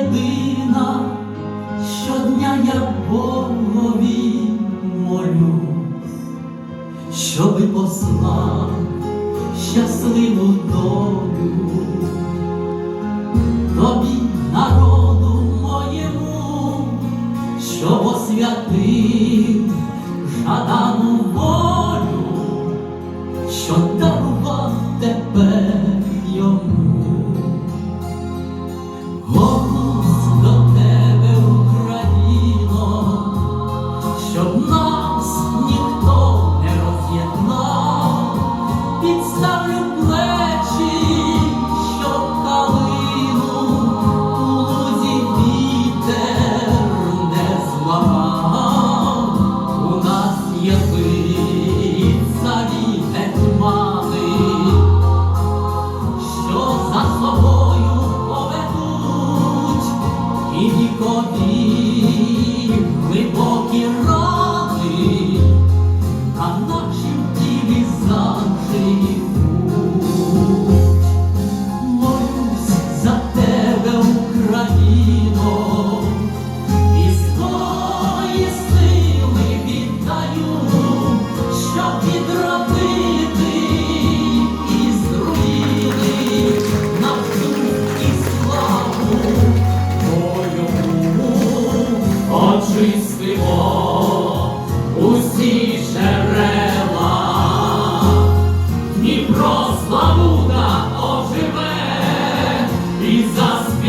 єдина, щодня я Богові молюсь, щоби послав щасливу долю. Тобі, народу моєму, що освятив вікові глибокі роки, а наші тілі заживуть.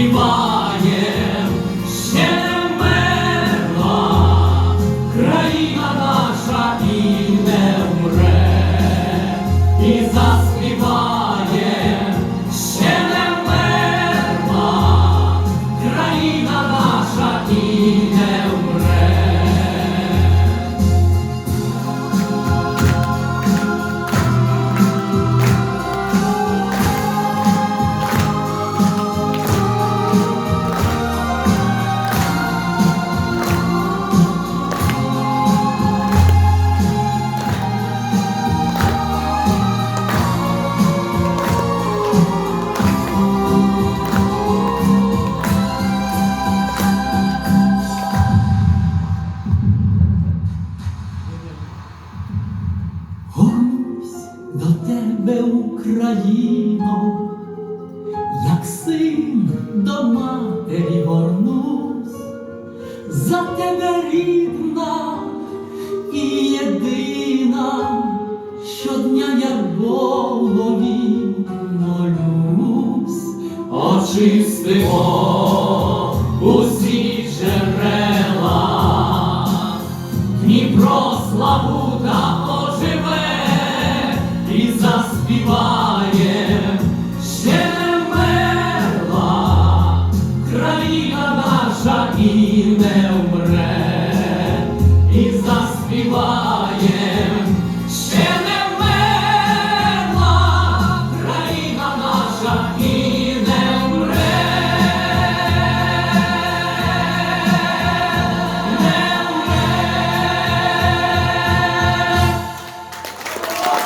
Заспіває до тебе, Україно, як син до матері горнусь, за тебе рідна і єдина, щодня я Богові молюсь, очистимо усі джерела. Дніпро славута cry.